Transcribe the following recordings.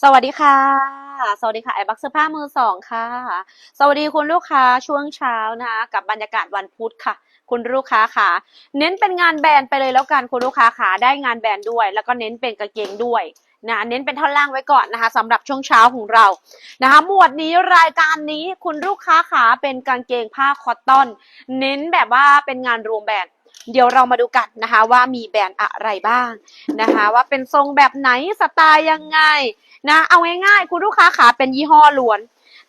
สวัสดีค่ะ สวัสดีค่ะไอบักเสื้อผ้ามือสองค่ะ สวัสดีคุณลูกค้าช่วงเช้านะคะกับบรรยากาศวันพุธค่ะ คุณลูกค้าค่ะ เน้นเป็นงานแบรนด์ไปเลยแล้วกันคุณลูกค้าค่ะได้งานแบรนด์ด้วย แล้วก็เน้นเป็นกางเกงด้วยนะเน้นเป็นท่อนล่างไว้ก่อนนะคะสำหรับช่วงเช้าของเรานะคะหมวดนี้รายการนี้คุณลูกค้าขาเป็นกางเกงผ้าคอตตอน เน้นแบบว่าเป็นงานรวมแบรนด์เดี๋ยวเรามาดูกันนะคะว่ามีแบรนด์อะไรบ้างนะคะ ว่าเป็นทรงแบบไหนสไตล์ยังไง นะ เอาง่ายๆคุณลูกค้าขาเป็นยี่ห้อล้วน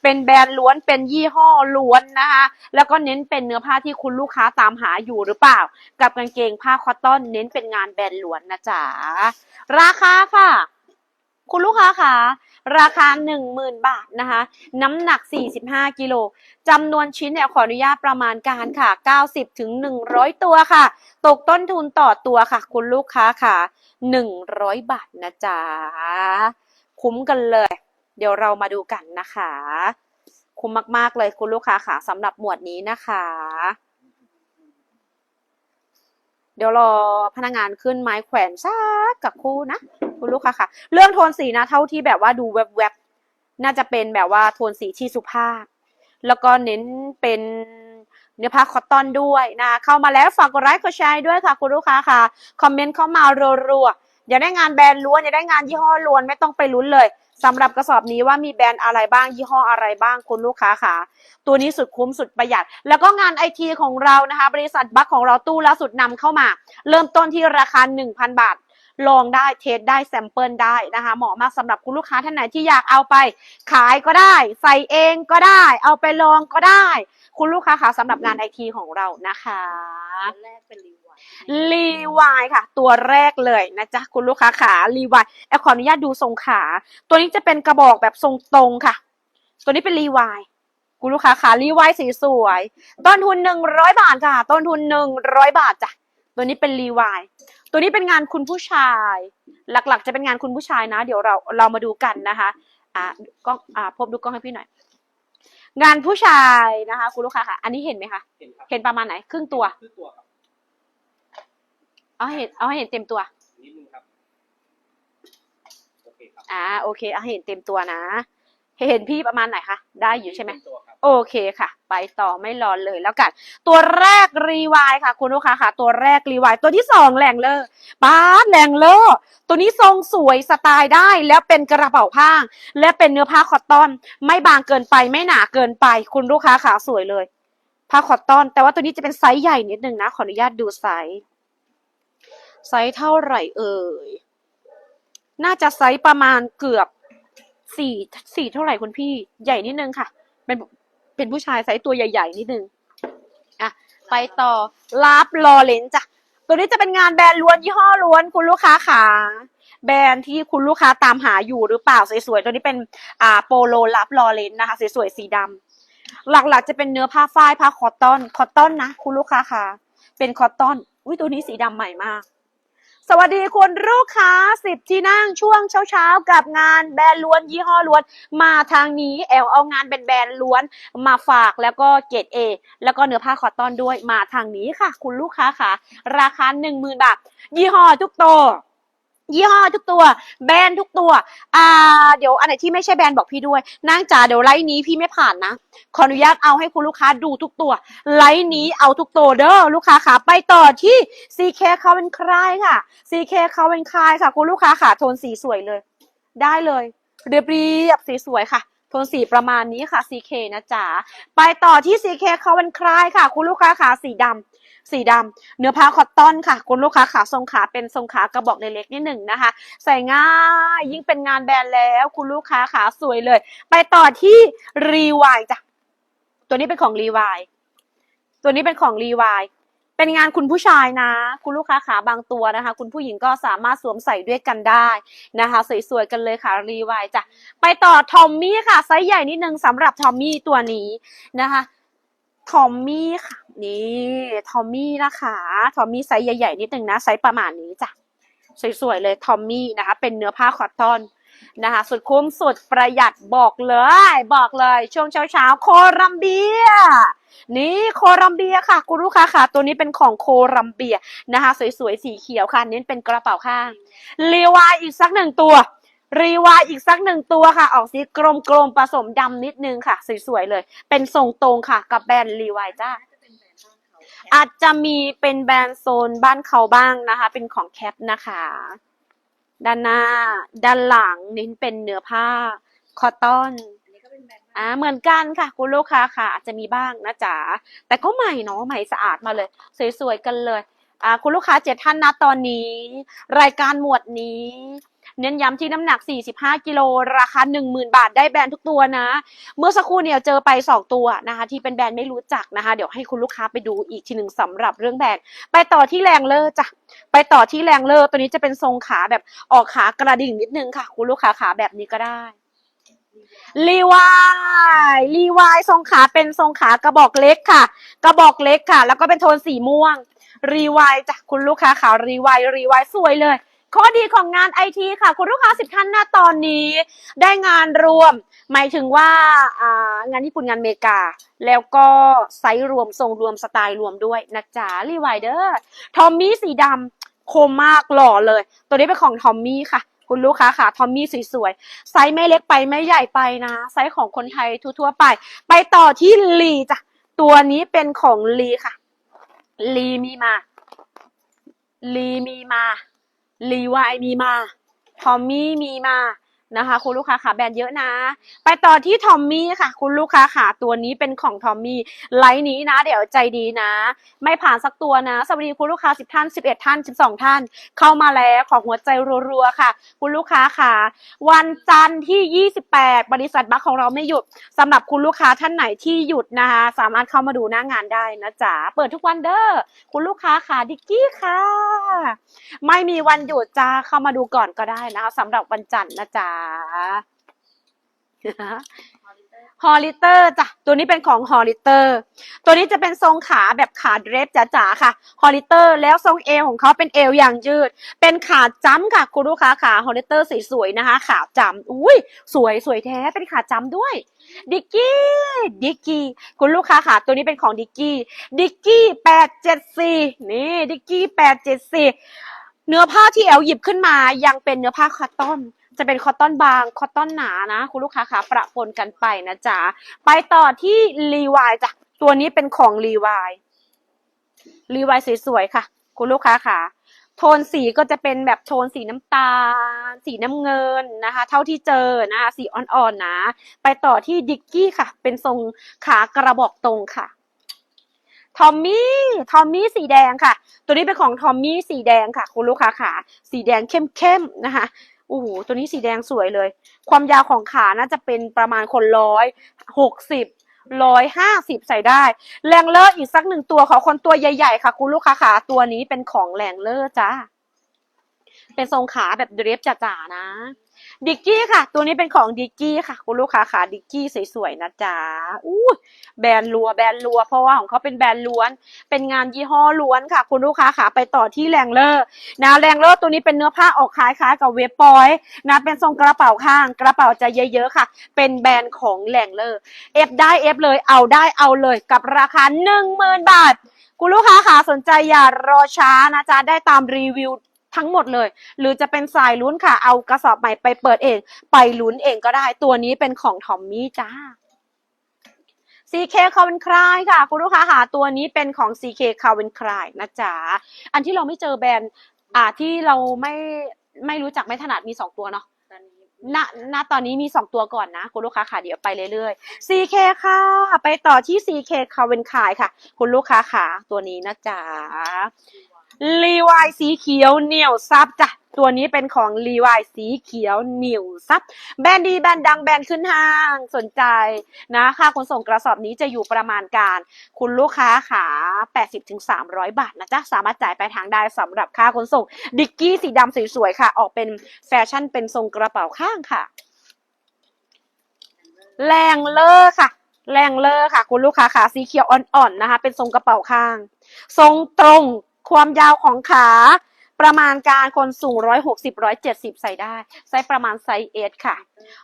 เป็นแบรนด์ล้วนเป็นยี่ห้อล้วนนะคะแล้วก็เน้นเป็นเนื้อผ้าที่คุณลูกค้าตามหาอยู่หรือเปล่า กับกางเกงผ้าคอตตอนเน้นเป็นงานแบรนด์ล้วนนะจ๊ะราคาค่ะ คุณลูกค้าคะราคา 10,000 บาทนะคะ น้ำหนัก 45 กิโลจำนวนชิ้นเนี่ยขออนุญาตประมาณการค่ะ 90ถึง100 ตัวค่ะ ตกต้นทุนต่อตัวค่ะ คุณลูกค้าค่ะ 100 บาทนะจ๊ะ คุ้มกันเลย เดี๋ยวเรามาดูกันนะคะ คุ้มมากๆเลยคุณลูกค้าค่ะสำหรับหมวดนี้นะคะ เดี๋ยวรอพนักงานขึ้นไม้แขวนซักกับคู่นะคุณลูกค้าค่ะ เรื่องโทนสีนะเท่าที่แบบว่าดูแวบๆน่าจะเป็นแบบว่าโทนสีที่สุภาพ แล้วก็เน้นเป็นเนื้อผ้าคอตตอนด้วยนะ เข้ามาแล้วฝากกดไลค์กดแชร์ด้วยค่ะ คุณลูกค้าค่ะ คอมเมนต์เข้ามารัวๆ อย่าได้งานแบรนด์ล้วนอย่าได้งานยี่ห้อล้วนไม่ต้องไปลุ้นเลยสำหรับกระสอบนี้ว่ามีแบรนด์อะไรบ้างยี่ห้ออะไรบ้างคุณลูกค้าค่ะตัวนี้สุดคุ้มสุดประหยัด แล้วก็งานไอทีของเรานะคะ บริษัทบัคของเราตู้ละสุดนำเข้ามา เริ่มต้นที่ราคา 1,000 บาทลองได้เทสได้แซมเปิลได้นะคะเหมาะมากสำหรับคุณลูกค้าท่านไหนที่อยากเอาไป ขายก็ได้ ใส่เองก็ได้ เอาไปลองก็ได้ คุณลูกค้าคะสำหรับงานไอทีของเรานะคะแรกเป็นรีวา ยรีวายค่ะ ตัวแรกเลยนะจ๊ะคุณลูกค้าขารีวายแอลขออนุญาตดูทรงขา ตัวนี้จะเป็นกระบอกแบบทรงตรงค่ะ ตัวนี้เป็นรีวายคุณลูกค้าขารีวายสีสวย ต้นทุนหนึ่งร้อยบาทค่ะ ต้นทุนหนึ่งร้อยบาทจ้ะตัวนี้เป็นรีวายตัวนี้เป็นงานคุณผู้ชาย หลักๆ จะเป็นงานคุณผู้ชายนะ เดี๋ยวเราเรามาดูกันนะคะอ่ากล้องอ่าพบดูกล้องให้พี่หน่อย งานผู้ชายนะคะ คุณลูกค้าค่ะ อันนี้เห็นไหมคะ เห็นครับเห็นประมาณไหน ครึ่งตัวคือตัวครับ เอาให้เห็นเอาให้เห็นเต็มตัว นิดนึงครับ โอเคครับอ่า โอเค เอาให้เห็นเต็มตัวนะ เห็นพี่ประมาณไหนคะ ได้อยู่ใช่ไหมเป็นตัวครับ โอเคค่ะ ไปต่อไม่รอเลยแล้วกัน ตัวแรกรีวายค่ะ คุณลูกค้าค่ะ ตัวแรกรีวายตัวที่สองแหลงเลอร์ป้าดแหลงเลอร์ตัวนี้ทรงสวยสไตล์ได้แล้วเป็นกระเป๋าผ้า และเป็นเนื้อผ้าคอตตอน ไม่บางเกินไปไม่หนาเกินไป คุณลูกค้าขาสวยเลย ผ้าคอตตอน แต่ว่าตัวนี้จะเป็นไซส์ใหญ่นิดนึงนะขออนุญาตดูไซส์ ไซส์เท่าไหร่เอ่ย น่าจะไซส์ประมาณเกือบสี่สี่เท่าไหร่คุณพี่ ใหญ่นิดนึงค่ะ เป็นเป็นผู้ชายไซส์ตัวใหญ่ ๆ นิดนึง อะ ไปต่อลาบลอเลนจ้ะ ตัวนี้จะเป็นงานแบรนด์ล้วนยี่ห้อล้วนคุณลูกค้าขาแบรนด์ที่คุณลูกค้าตามหาอยู่หรือเปล่าสวยๆ ตัวนี้เป็นอ่าโปโลลาบลอเลนนะคะสวยๆสีดำหลักๆ จะเป็นเนื้อผ้าฝ้ายผ้าคอตตอน คอตตอนนะคุณลูกค้าขาเป็นคอตตอน อุ้ยตัวนี้สีดำใหม่มาก สวัสดีคุณลูกค้าสิบที่นั่งช่วงเช้าๆ กับงานแบรนด์ล้วนยี่ห้อล้วน มาทางนี้แอลเอางานเป็นแบรนด์ล้วนมาฝากแล้วก็เกรดเอแล้วก็เนื้อผ้าคอตตอนด้วยมาทางนี้ค่ะ คุณลูกค้าค่ะ ราคาหนึ่งหมื่นบาทยี่ห้อทุกตัว ยี่ห้อทุกตัว แบรนด์ทุกตัว อ่า เดี๋ยวอันไหนที่ไม่ใช่แบรนด์บอกพี่ด้วยนางจ๋าเดี๋ยวไลน์นี้พี่ไม่ผ่านนะ ขออนุญาตเอาให้คุณลูกค้าดูทุกตัว ไลน์นี้เอาทุกตัวเด้อลูกค้าค่ะไปต่อที่ CK เขาเป็นใครค่ะ CK เขาเป็นใครค่ะ คุณลูกค้าค่ะโทนสีสวยเลย ได้เลย เรียบเรียบสีสวยค่ะโทนสีประมาณนี้ค่ะ CK นะจ๊ะไปต่อที่ CK เขาเป็นใครค่ะ คุณลูกค้าขาสีดำ สีดำเนื้อผ้าคอตตอนค่ะ คุณลูกค้าขาทรงขาเป็นทรงขากระบอกเล็กๆนิดหนึ่งนะคะ ใส่ง่ายยิ่งเป็นงานแบรนด์แล้ว คุณลูกค้าขาสวยเลย ไปต่อที่รีวายจ้ะตัวนี้เป็นของรีวายตัวนี้เป็นของรีวายเป็นงานคุณผู้ชายนะ คุณลูกค้าขาบางตัวนะคะ คุณผู้หญิงก็สามารถสวมใส่ด้วยกันได้นะคะ สวยๆกันเลยค่ะรีวายจ้ะไปต่อทอมมี่ค่ะไซส์ใหญ่นิดนึงสำหรับทอมมี่ตัวนี้นะคะทอมมี่ค่ะ นี่ทอมมี่นะคะทอมมี่ไซส์ใหญ่ๆนิดนึงนะไซส์ประมาณนี้จ้ะสวยๆเลยทอมมี่นะคะ เป็นเนื้อผ้าคอตตอนนะคะ สุดคุ้มสุดประหยัดบอกเลย บอกเลย ช่วงเช้าๆโคลัมเบีย นี่โคลัมเบียค่ะ คุณลูกค้าค่ะ ตัวนี้เป็นของโคลัมเบียนะคะ สวยๆสีเขียวค่ะเน้นเป็นกระเป๋าข้างรีวายอีกสักหนึ่งตัวรีวายอีกสักหนึ่งตัวค่ะ ออกสีกลมๆผสมดำนิดนึงค่ะ สวยๆเลย เป็นทรงตรงค่ะ กับแบรนด์รีวายจ้า อาจจะมีเป็นแบรนด์โซนบ้านเขาบ้างนะคะ เป็นของแคปนะคะ ด้านหน้า ด้านหลังเน้นเป็นเนื้อผ้าคอตตอนอันนี้ก็เป็นแบรนด์บ้านอ่าเหมือนกันค่ะ คุณลูกค้าค่ะ อาจจะมีบ้างนะจ๊ะแต่ก็ใหม่เนาะใหม่สะอาดมาเลย สวยๆกันเลยอ่าคุณลูกค้าเจ็ดท่านนะตอนนี้ รายการหมวดนี้ เน้นย้ำที่น้ำหนัก 45 กิโลราคา 10,000 บาทได้แบรนด์ทุกตัวนะ เมื่อสักครู่เนี่ยเจอไป 2 ตัวนะคะ ที่เป็นแบรนด์ไม่รู้จักนะคะ เดี๋ยวให้คุณลูกค้าไปดูอีกทีหนึ่งสำหรับเรื่องแบรนด์ ไปต่อที่แรงเลอร์จ้ะไปต่อที่แรงเลอร์ตัวนี้จะเป็นทรงขาแบบออกขากระดิ่งนิดนึงค่ะ คุณลูกค้าขาแบบนี้ก็ได้รีวายรีวายทรงขาเป็นทรงขากระบอกเล็กค่ะ กระบอกเล็กค่ะ แล้วก็เป็นโทนสีม่วง รีวายจ้ะคุณลูกค้าขาวรีวายรีวายสวยเลย ข้อดีของงานไอทีค่ะ คุณลูกค้าสิบท่านหน้าตอนนี้ ได้งานรวม หมายถึงว่าางานญี่ปุ่นงานอเมริกา แล้วก็ไซส์รวมทรงรวมสไตล์รวมด้วยนะจ๊ะรีไวเดอร์ทอมมี่สีดำคมมากหล่อเลย ตัวนี้เป็นของทอมมี่ค่ะคุณลูกค้าค่ะทอมมี่สวยๆ ไซส์ไม่เล็กไปไม่ใหญ่ไปนะ ไซส์ของคนไทยทั่วๆไป ไปต่อที่ลีจ้ะ ตัวนี้เป็นของลีค่ะ ลีมีมา ลีมีมา ลีวายมีมาทอมมี่มีมา นะคะ คุณลูกค้าขาแบรนด์เยอะนะ ไปต่อที่ทอมมี่ค่ะ คุณลูกค้าขาตัวนี้เป็นของทอมมี่ไลน์นี้นะ เดี๋ยวใจดีนะ ไม่ผ่านสักตัวนะ สวัสดีคุณลูกค้า10ท่าน11 ท่าน 12 ท่าน เข้ามาแล้วขอหัวใจรัวๆค่ะ คุณลูกค้าค่ะวันจันทร์ที่ 28 บริษัทบัคของเราไม่หยุดสำหรับคุณลูกค้าท่านไหนที่หยุดนะคะ สามารถเข้ามาดูหน้างานได้นะจ๊ะเปิดทุกวันเด้อคุณลูกค้าค่ะดิกกี้ค่ะ ไม่มีวันหยุดจ้าเข้ามาดูก่อนก็ได้นะคะสำหรับวันจันทร์นะจ๊ะฮอลิเตอร์ฮอลิเตอร์จ้ะ ตัวนี้เป็นของฮอลิเตอร์ ตัวนี้จะเป็นทรงขาแบบขาเดรฟจ๋าๆค่ะ ฮอลิเตอร์แล้วทรงเอวของเขาเป็นเอวอย่างยืด เป็นขาจ้ำค่ะคุณลูกค้าขาฮอลิเตอร์สวยๆนะคะ ขาจ้ำอุ้ยสวยสวยแท้ เป็นขาจ้ำด้วย ดิกกี้ ดิกกี้ คุณลูกค้าขาตัวนี้เป็นของดิกกี้ ดิกกี้แปดเจ็ดสี่นี่ ดิกกี้แปดเจ็ดสี่เนื้อผ้าที่แอลหยิบขึ้นมายังเป็นเนื้อผ้าคอตตอน จะเป็นคอตตอนบางคอตตอนหนานะ คุณลูกค้าขาประปนกันไปนะจ๊ะไปต่อที่รีวายจ้ะตัวนี้เป็นของรีวายรีวายสวยๆค่ะ คุณลูกค้าขาโทนสีก็จะเป็นแบบโทนสีน้ำตาล สีน้ำเงินนะคะ เท่าที่เจอนะคะ สีอ่อนๆนะไปต่อที่ดิกกี้ค่ะ เป็นทรงขากระบอกตรงค่ะทอมมี่ ทอมมี่สีแดงค่ะ ตัวนี้เป็นของทอมมี่สีแดงค่ะ คุณลูกค้าขาสีแดงเข้มๆนะคะ อ้โหตัวนี้สีแดงสวยเลย ความยาวของขาน่าจะเป็นประมาณคนร้อยหกสิบร้อยห้าสิบใส่ได้ แรงเลอร์อีกสักหนึ่งตัวขอคนตัวใหญ่ๆค่ะ คุณลูกค้าขาตัวนี้เป็นของแรงเลอร์จ้าเป็นทรงขาแบบเดรฟจ๋าๆนะ ดิกกี้ค่ะ ตัวนี้เป็นของดิกกี้ค่ะ คุณลูกค้าขาดิกกี้สวยๆนะจ๊ะอู้ แบรนด์ลัวแบรนด์ลัว เพราะว่าของเขาเป็นแบรนด์ล้วน เป็นงานยี่ห้อล้วนค่ะ คุณลูกค้าขาไปต่อที่แรงเลอร์นะแรงเลอร์ตัวนี้เป็นเนื้อผ้าออกคล้ายๆ กับเวฟปอยนะเป็นทรงกระเป๋าข้าง กระเป๋าจะเยอะๆค่ะ เป็นแบรนด์ของแรงเลอร์เอฟได้เอฟเลยเอาได้เอาเลยกับราคาหนึ่งหมื่นบาท คุณลูกค้าขาสนใจอย่ารอช้านะจ๊ะได้ตามรีวิวทั้งหมดเลย หรือจะเป็นสายลุ้นค่ะ เอากระสอบใหม่ไปเปิดเอง ไปลุ้นเองก็ได้ ตัวนี้เป็นของทอมมี่จ้า CK คาวนคลายค่ะ คุณลูกค้าหาตัวนี้เป็นของ CK คาวนคลายนะจ๊ะ อันที่เราไม่เจอแบรนด์อ่าที่เราไม่ไม่รู้จักไม่ถนัดมีสองตัวเนาะณณตอนนี้มีสองตัวก่อนนะคุณลูกค้าค่ะเดี๋ยวไปเรื่อยๆ CK ค่ะ ไปต่อที่ CK คาวนคลายค่ะ คุณลูกค้าค่ะตัวนี้นะจ๊ะ รีวายสีเขียวเหนียวซับจ้ะตัวนี้เป็นของรีวายสีเขียวเหนียวซับแบรนด์ดีแบรนด์ดังแบรนด์ขึ้นห้างสนใจนะค่าขนส่งกระสอบนี้จะอยู่ประมาณการ คุณลูกค้าขา 80-300 บาทนะจ๊ะ สามารถจ่ายไปลายทางได้สำหรับค่าขนส่ง ดิกกี้สีดำสวยๆค่ะ ออกเป็นแฟชั่นเป็นทรงกระเป๋าข้างค่ะ แรงเลอร์ค่ะ แรงเลอร์ค่ะ คุณลูกค้าขาสีเขียวอ่อนๆนะคะ เป็นทรงกระเป๋าข้าง ทรงตรง ความยาวของขา ประมาณการคนสูง 160 170 ใส่ได้ ไซส์ประมาณไซส์เอสค่ะ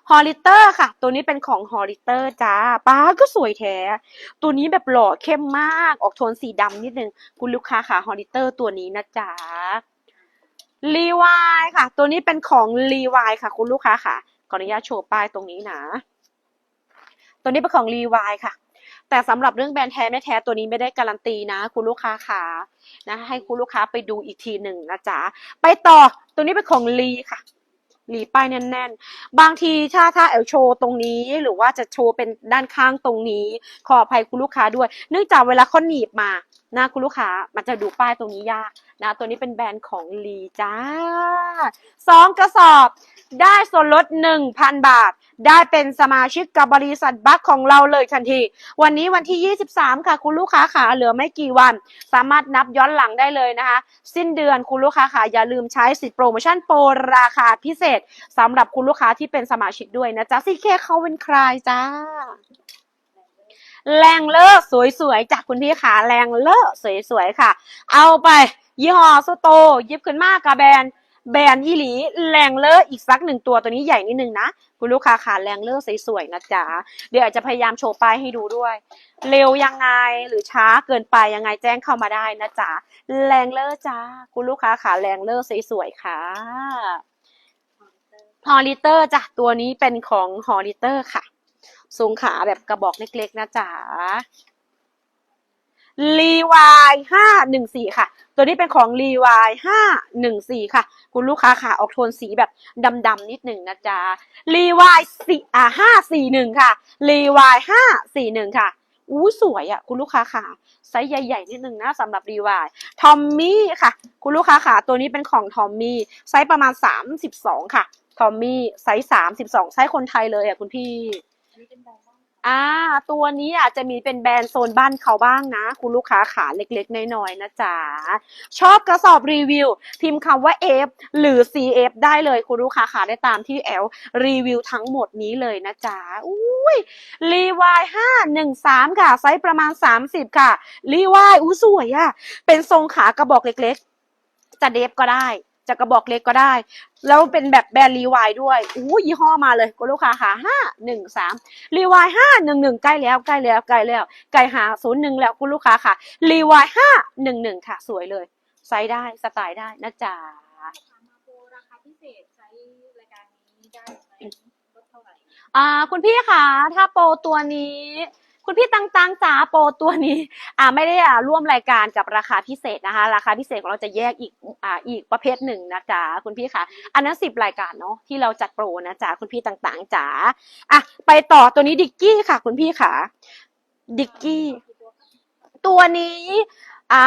ฮอลิเตอร์ค่ะ ตัวนี้เป็นของฮอลิเตอร์จ้าป้าก็สวยแท้ ตัวนี้แบบหล่อเข้มมาก ออกโทนสีดำนิดนึง คุณลูกค้าค่ะฮอลิเตอร์ตัวนี้นะจ๊ะรีวายค่ะ ตัวนี้เป็นของรีวายค่ะ คุณลูกค้าค่ะ ขออนุญาตโชว์ป้ายตรงนี้นะ ตัวนี้เป็นของรีวายค่ะ แต่สำหรับเรื่องแบรนด์แท้ไม่แท้ตัวนี้ไม่ได้การันตีนะ คุณลูกค้าค่ะนะให้คุณลูกค้าไปดูอีกทีหนึ่งนะจ๊ะไปต่อตัวนี้เป็นของลีค่ะลีป้ายแน่นๆ บางทีถ้าถ้าแอลโชว์ตรงนี้หรือว่าจะโชว์เป็นด้านข้างตรงนี้ ขออภัยคุณลูกค้าด้วย เนื่องจากเวลาเขาหนีบมานะคุณลูกค้ามันจะดูป้ายตรงนี้ยาก นะตัวนี้เป็นแบรนด์ของลีจ้าสองกระสอบได้ส่วนลด 1,000 บาท ได้เป็นสมาชิกกับบริษัทบัคของเราเลยทันที วันนี้วันที่ 23 ค่ะ คุณลูกค้าขาเหลือไม่กี่วัน สามารถนับย้อนหลังได้เลยนะคะ สิ้นเดือนคุณลูกค้าขาอย่าลืมใช้สิทธิโปรโมชั่นโปรราคาพิเศษสำหรับคุณลูกค้าที่เป็นสมาชิกด้วยนะจ๊ะซีเคเขาเป็นใครจ้าแรงเลอสวยๆจากคุณพี่ขาแรงเลอสวยๆค่ะ เอาไป ยี่ห้อสโตยิบขึ้นมากกะแบรนด์แบรนด์ยี่หลีแรงเลอร์อีกสักหนึ่งตัวตัวนี้ใหญ่นิดนึงนะ คุณลูกค้าขาแรงเลอร์สวยๆนะจ๊ะเดี๋ยวอาจจะพยายามโชว์ป้ายให้ดูด้วย เร็วยังไงหรือช้าเกินไปยังไงแจ้งเข้ามาได้นะจ๊ะแรงเลอร์จ้าคุณลูกค้าขาแรงเลอร์สวยๆค่ะฮอลิเตอร์จ้ะตัวนี้เป็นของฮอลิเตอร์ค่ะทรงขาแบบกระบอกเล็กๆนะจ๊ะ รีวายห้าหนึ่งสี่ค่ะ ตัวนี้เป็นของรีวายห้าหนึ่งสี่ค่ะ คุณลูกค้าค่ะ ออกโทนสีแบบดำๆนิดหนึ่งนะจ๊ะรีวายสี่อ่าห้าสี่หนึ่งค่ะรีวายห้าสี่หนึ่งค่ะอู้สวยอะ คุณลูกค้าค่ะไซส์ใหญ่ๆนิดนึงนะสำหรับรีวายทอมมี่ค่ะ คุณลูกค้าค่ะ ตัวนี้เป็นของทอมมี่ไซส์ประมาณสามสิบสองค่ะทอมมี่ไซส์สามสิบสองไซส์คนไทยเลยอะคุณพี่ อ่า ตัวนี้อาจจะมีเป็นแบรนด์โซนบ้านเขาบ้างนะ คุณลูกค้าขาเล็กๆ น้อยๆนะจ๊ะ ชอบกระสอบรีวิว พิมพ์คำว่า F หรือ CF ได้เลยคุณลูกค้าขาได้ตามที่แอลรีวิวทั้งหมดนี้เลยนะจ๊ะอุ้ยรีวายห้าหนึ่งสามค่ะ ไซส์ประมาณ30ค่ะรีวายอู้สวยอะ เป็นทรงขากระบอกเล็กๆ จะเดฟก็ได้ จะกระบอกเล็กก็ได้ แล้วเป็นแบบแบรนด์รีวายด้วยอู้ยี่ห้อมาเลยคุณลูกค้าค่ะห้าหนึ่งสามรีวายห้าหนึ่งหนึ่งใกล้แล้วใกล้แล้วใกล้แล้วใกล้หาศูนย์หนึ่งแล้วคุณลูกค้าค่ะรีวายห้าหนึ่งหนึ่งค่ะสวยเลยไซส์ได้สไตล์ได้นะจ๊ะถามมาโปรราคาพิเศษใช้รายการนี้ได้ไหมลดเท่าไหร่อ่าคุณพี่คะถ้าโปรตัวนี้ คุณพี่ตังตังจ๋าโปรตัวนี้อ่าไม่ได้อ่าร่วมรายการกับราคาพิเศษนะคะ ราคาพิเศษของเราจะแยกอีกอ่าอีกประเภทหนึ่งนะจ๊ะคุณพี่คะอันนั้นสิบรายการเนาะที่เราจัดโปรนะจ๊ะคุณพี่ต่างๆจ๋าอะไปต่อตัวนี้ดิกกี้ค่ะ คุณพี่ค่ะดิกกี้ ตัวนี้อ่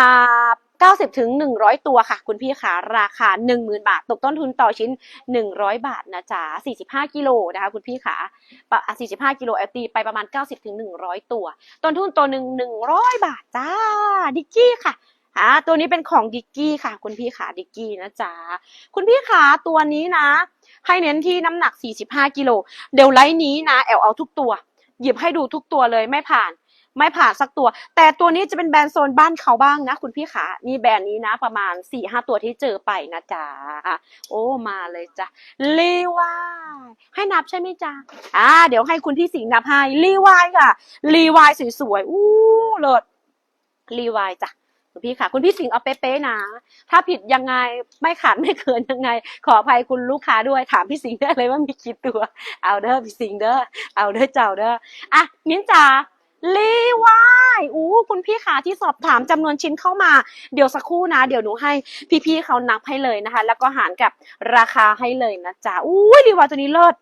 า 90ถึง100 ตัวค่ะ คุณพี่ขาราคา 10,000 บาท ตกต้นทุนต่อชิ้น 100 บาทนะจ๊ะ45 กิโลนะคะ คุณพี่ขาปะอะ45 กิโลเอฟตีไปประมาณ 90ถึง100 ตัว ต้นทุนตัวหนึ่ง100 บาทจ้าดิกกี้ค่ะอ่าตัวนี้เป็นของดิกกี้ค่ะ คุณพี่ขาดิกกี้นะจ๊ะคุณพี่ขาตัวนี้นะ ให้เน้นที่น้ำหนัก 45 กิโลเดี๋ยวไลน์นี้นะแอลเอาทุกตัว หยิบให้ดูทุกตัวเลยไม่ผ่าน ไม่ผ่านสักตัว แต่ตัวนี้จะเป็นแบรนด์โซนบ้านเขาบ้างนะ คุณพี่ขานี่แบรนด์นี้นะประมาณ4ี่ห้าตัวที่เจอไปนะจ๊ะโอ้มาเลยจ้ะลีวายให้นับใช่ไหมจ๊ะอ่าเดี๋ยวให้คุณพี่สิงห์นับให้ลีวายค่ะลีวายสวยๆอู้เลิศลีวายจ้ะคุณพี่ค่ะ คุณพี่สิงห์เอาเป๊ะๆนะ ถ้าผิดยังไงไม่ขาดไม่เกินยังไง ขออภัยคุณลูกค้าด้วยถามพี่สิงห์ได้เลยว่ามีกี่ตัว เอาเด้อพี่สิงห์เด้อเอาเด้อเจ้าเด้ออะมิ้นจ๋า รีวายอู้คุณพี่ขาที่สอบถามจำนวนชิ้นเข้ามา เดี๋ยวสักครู่นะ เดี๋ยวหนูให้พี่ๆเขานับให้เลยนะคะ แล้วก็หารกับราคาให้เลยนะจ๊ะอู้ยรีวายตัวนี้เลิศ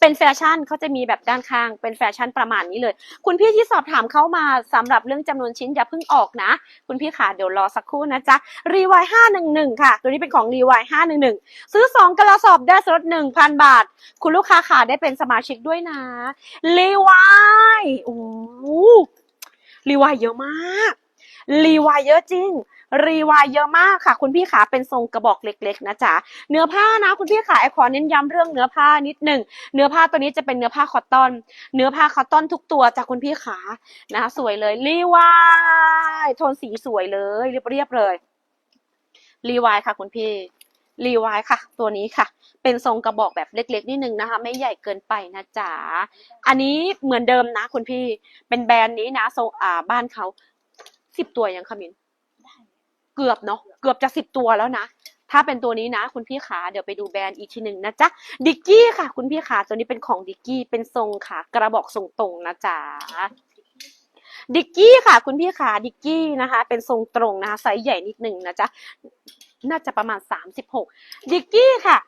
เป็นแฟชั่นเขาจะมีแบบด้านข้างเป็นแฟชั่นประมาณนี้เลย คุณพี่ที่สอบถามเข้ามาสำหรับเรื่องจำนวนชิ้นอย่าเพิ่งออกนะ คุณพี่ขาเดี๋ยวรอสักครู่นะจ๊ะรีวายห้าหนึ่งหนึ่งค่ะ ตัวนี้เป็นของรีวายห้าหนึ่งหนึ่งซื้อสองกระสอบได้สลดหนึ่งพันบาท คุณลูกค้าขาได้เป็นสมาชิกด้วยนะรีวายโอ้รีวายเยอะมากรีวายเยอะจริง รีวายเยอะมากค่ะ คุณพี่ขาเป็นทรงกระบอกเล็ก ๆ นะจ๊ะเนื้อผ้านะ คุณพี่ขาไอขอเน้นย้ำเรื่องเนื้อผ้านิดหนึ่งเนื้อผ้าตัวนี้จะเป็นเนื้อผ้าคอตตอน เนื้อผ้าคอตตอนทุกตัวจากคุณพี่ขานะสวยเลยรีวายโทนสีสวยเลยเรียบๆเลยรีวายค่ะ คุณพี่รีวายค่ะ ตัวนี้ค่ะ เป็นทรงกระบอกแบบเล็ก ๆนิดนึงนะคะ ไม่ใหญ่เกินไปนะจ๊ะอันนี้เหมือนเดิมนะ คุณพี่เป็นแบรนด์นี้นะโซอ่าบ้านเขาสิบตัวยังคะมิน กือบเนาะเกือบจะสิบตัวแล้วนะ ถ้าเป็นตัวนี้นะ คุณพี่ขาเดี๋ยวไปดูแบรนด์อีกทีหนึ่งนะจ๊ะดิกกี้ค่ะ คุณพี่ขาตัวนี้เป็นของดิกกี้เป็นทรงค่ะ กระบอกทรงตรงนะจ๊ะดิกกี้ค่ะ คุณพี่ขาดิกกี้นะคะ เป็นทรงตรงนะคะไซส์ใหญ่นิดหนึ่งนะจ๊ะน่าจะประมาณสามสิบหกดิกกี้ค่ะ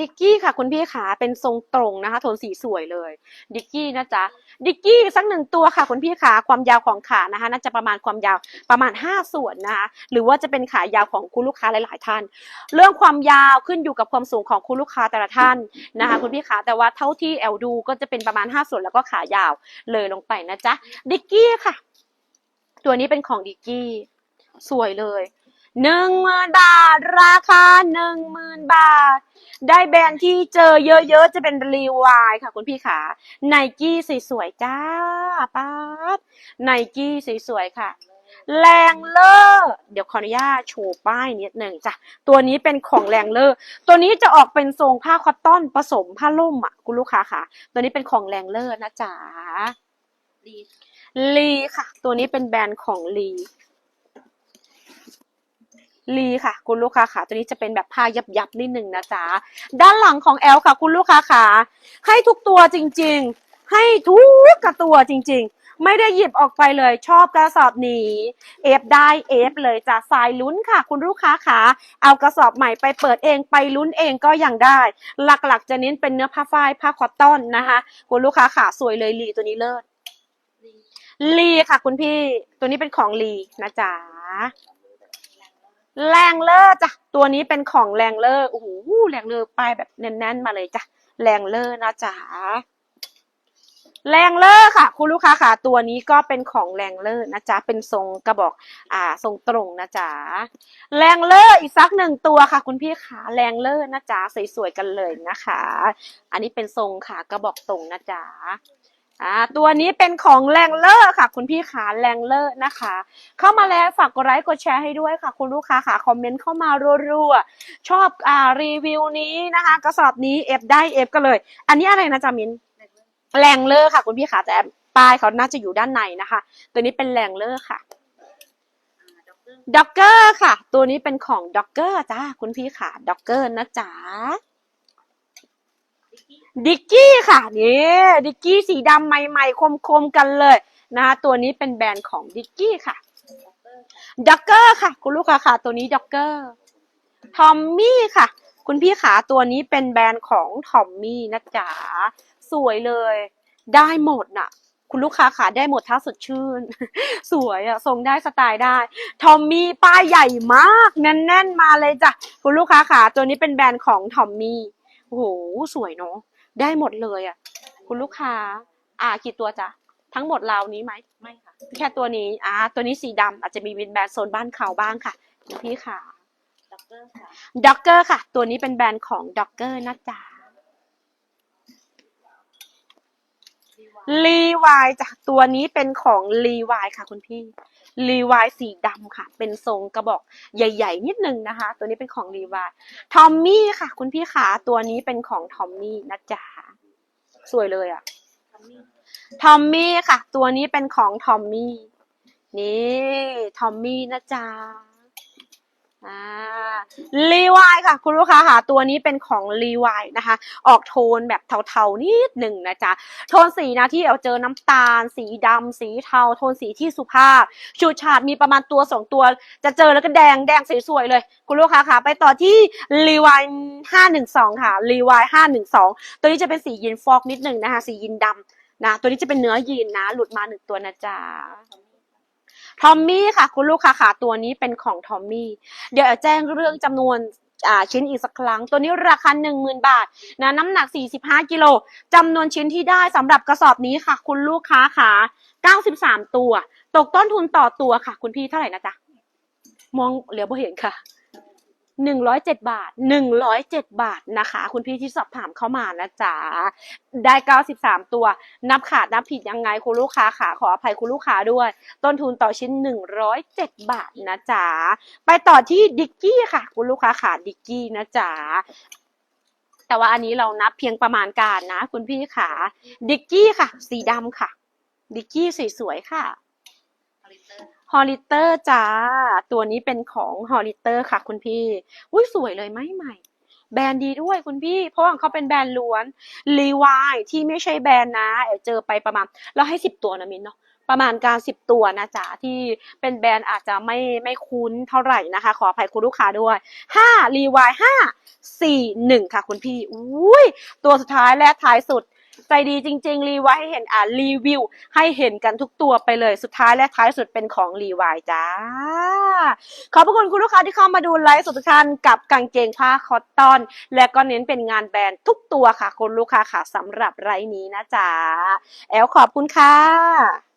ดิกกี้ค่ะคุณพี่ขาเป็นทรงตรงนะคะโทนสีสวยเลยดิกกี้นะจ๊ะดิกกี้สักหนึ่งตัวค่ะคุณพี่ขาความยาวของขานะคะน่าจะประมาณความยาวประมาณ 5 ส่วนนะคะหรือว่าจะเป็นขายาวของคุณลูกค้าหลาย ๆ ท่าน เรื่องความยาวขึ้นอยู่กับความสูงของคุณลูกค้าแต่ละท่านนะคะคุณพี่ขาแต่ว่าเท่าที่แอลดูก็จะเป็นประมาณ 5 ส่วนแล้วก็ขายาวเลยลงไปนะจ๊ะดิกกี้ค่ะ ตัวนี้เป็นของดิกกี้สวยเลย หนึ่งหมื่นบาท ราคาหนึ่งหมื่นบาท ได้แบรนด์ที่เจอเยอะๆ จะเป็นรีวายค่ะคุณพี่ขาไนกี้สวยๆจ้าป๊าดไนกี้สวยๆค่ะ แรงเลอร์เดี๋ยวขออนุญาตโชว์ป้ายนิดหนึ่งจ้ะ ตัวนี้เป็นของแรงเลอร์ ตัวนี้จะออกเป็นทรงผ้าคอตตอนผสมผ้าล่มอะคุณลูกค้าค่ะ ตัวนี้เป็นของแรงเลอร์นะจ๊ะดีลีค่ะ ตัวนี้เป็นแบรนด์ของลี ลีค่ะ คุณลูกค้าค่ะตัวนี้จะเป็นแบบผ้ายับยับนิดหนึ่งนะจ๊ะด้านหลังของแอลค่ะ คุณลูกค้าค่ะให้ทุกตัวจริง ๆ ให้ทุกกระตัวจริง ๆไม่ได้หยิบออกไปเลยชอบกระสอบนี้เอฟได้เอฟเลยจ้ะสายลุ้นค่ะ คุณลูกค้าค่ะเอากระสอบใหม่ไปเปิดเองไปลุ้นเองก็ยังได้ หลักๆ จะเน้นเป็นเนื้อผ้าฝ้ายผ้าคอตตอนนะคะ คุณลูกค้าค่ะสวยเลยลีตัวนี้เลิศลีค่ะคุณพี่ตัวนี้เป็นของลีนะจ๊ะ แรงเลอร์จ้ะตัวนี้เป็นของแรงเลอร์โอ้โหแรงเลอร์ป้ายแบบแน่นๆมาเลยจ้ะแรงเลอร์นะจ๊ะแรงเลอร์ค่ะ คุณลูกค้าค่ะ ตัวนี้ก็เป็นของแรงเลอร์นะจ๊ะเป็นทรงกระบอกอ่าทรงตรงนะจ๊ะแรงเลอร์อีกสักหนึ่งตัวค่ะ คุณพี่ขาแรงเลอร์นะจ๊ะสวยๆกันเลยนะคะ อันนี้เป็นทรงค่ะกระบอกตรงนะจ๊ะ อ่าตัวนี้เป็นของแรงเลอร์ค่ะ คุณพี่ขาแรงเลอร์นะคะ เข้ามาแล้วฝากกดไลค์กดแชร์ให้ด้วยค่ะ คุณลูกค้าค่ะคอมเมนต์เข้ามารัวๆชอบอ่ารีวิวนี้นะคะ กระสอบนี้เอฟได้เอฟกันเลย อันนี้อะไรนะจามินแรงเลอร์ค่ะ คุณพี่ขาแต่ป้ายเขาน่าจะอยู่ด้านในนะคะ ตัวนี้เป็นแรงเลอร์ค่ะด็อกเกอร์ค่ะ ตัวนี้เป็นของด็อกเกอร์จ้าคุณพี่ขาด็อกเกอร์นะจ๊ะ ดิกกี้ค่ะนี่ดิกกี้สีดำใหม่ ๆ คมๆกันเลยนะคะตัวนี้เป็นแบรนด์ของดิกกี้ค่ะด็อกเตอร์ค่ะด็อกเกอร์ค่ะ คุณลูกค้าค่ะ ตัวนี้ด็อกเกอร์ทอมมี่ค่ะ คุณพี่ขาตัวนี้เป็นแบรนด์ของทอมมี่นะจ๊ะสวยเลย ได้หมดน่ะ คุณลูกค้าขาได้หมดถ้าสดชื่น สวยอะทรงได้สไตล์ได้ ทอมมี่ป้ายใหญ่มากแน่นๆมาเลยจ้ะคุณลูกค้าขาตัวนี้เป็นแบรนด์ของทอมมี่โอ้โหสวยเนาะ ได้หมดเลยอะคุณลูกค้า อ่ากี่ตัวจ้ะทั้งหมดราวนี้ไหมไม่ค่ะ แค่ตัวนี้อ่าตัวนี้สีดำอาจจะมีวินแบรนด์โซนบ้านเขาบ้างค่ะคุณพี่ค่ะด็อกเตอร์ค่ะด็อกเกอร์ค่ะ ตัวนี้เป็นแบรนด์ของด็อกเกอร์นะจ๊ะดีวายรีวายจ้ะตัวนี้เป็นของรีวายค่ะคุณพี่ รีวายสีดำค่ะ เป็นทรงกระบอกใหญ่ ๆ นิดนึงนะคะ ตัวนี้เป็นของรีวายทอมมี่ค่ะ คุณพี่ขาตัวนี้เป็นของทอมมี่นะจ๊ะสวยเลยอะทอมมี่ทอมมี่ค่ะ ตัวนี้เป็นของทอมมี่นี่ทอมมี่นะจ๊ะอ่า รีวายค่ะ คุณลูกค้าค่ะตัวนี้เป็นของรีวายนะคะ ออกโทนแบบเทาๆนิดหนึ่งนะจ๊ะ โทนสีนะที่เอาเจอน้ำตาล สีดำสีเทา โทนสีที่สุภาพชูชาดมีประมาณตัวสองตัว จะเจอแล้วก็แดงแดงสวยๆเลย คุณลูกค้าค่ะ ไปต่อที่รีวายห้าหนึ่งสองค่ะรีวายห้าหนึ่งสองตัวนี้จะเป็นสียีนฟอกนิดหนึ่งนะคะ สียีนดำนะ ตัวนี้จะเป็นเนื้อยีนนะ หลุดมาหนึ่งตัวนะจ๊ะ ทอมมี่ค่ะ คุณลูกค้าขาตัวนี้เป็นของทอมมี่เดี๋ยวแจ้งเรื่องจำนวนอ่าชิ้นอีกสักครั้ง ตัวนี้ราคาหนึ่งหมื่นบาทนะน้ำหนัก 45 กิโลจำนวนชิ้นที่ได้สำหรับกระสอบนี้ค่ะ คุณลูกค้าขา93 ตัว ตกต้นทุนต่อตัวค่ะ คุณพี่เท่าไหร่นะจ๊ะมองเหลียวบ่เห็นค่ะ หนึ่งร้อยเจ็ดบาทหนึ่งร้อยเจ็ดบาทนะคะ คุณพี่ที่สอบถามเข้ามานะจ๊ะ ได้เก้าสิบสามตัว นับขาดนับผิดยังไงคุณลูกค้าขาขออภัยคุณลูกค้าด้วย ต้นทุนต่อชิ้นหนึ่งร้อยเจ็ดบาทนะจ๊ะ ไปต่อที่ดิกกี้ค่ะ คุณลูกค้าขาดิกกี้นะจ๊ะแต่ว่าอันนี้เรานับเพียงประมาณการนะ คุณพี่ขาดิกกี้ค่ะ สีดำค่ะ ดิกกี้สวยๆค่ะ คาลิเตอร์ค่ะ ฮอลิเตอร์จ้า ตัวนี้เป็นของฮอลิเตอร์ค่ะคุณพี่ อุ้ยสวยเลยไหมใหม่ แบรนด์ดีด้วยคุณพี่ เพราะว่าเขาเป็นแบรนด์ล้วนรีวายที่ไม่ใช่แบรนด์นะแอเจอไปประมาณ เราให้สิบตัวนะมินเนาะประมาณการสิบตัวนะจ๊ะที่เป็นแบรนด์อาจจะไม่ไม่คุ้นเท่าไหร่นะคะ ขออภัยคุณลูกค้าด้วยห้ารีวายห้าสี่หนึ่งค่ะคุณพี่อุ้ยตัวสุดท้ายและท้ายสุด ใจดีจริง ๆ รีไวให้เห็นอ่านรีวิว ให้เห็นกันทุกตัวไปเลยสุดท้ายและท้ายสุดเป็นของรีไวจ้า ขอบพระคุณคุณลูกค้าที่เข้ามาดูไลฟ์สดทุกท่านกับกางเกงผ้าคอตตอน และก็เน้นเป็นงานแบรนด์ทุกตัวค่ะคุณลูกค้าค่ะสำหรับไลฟ์นี้นะจ๊ะแอลขอบคุณค่ะ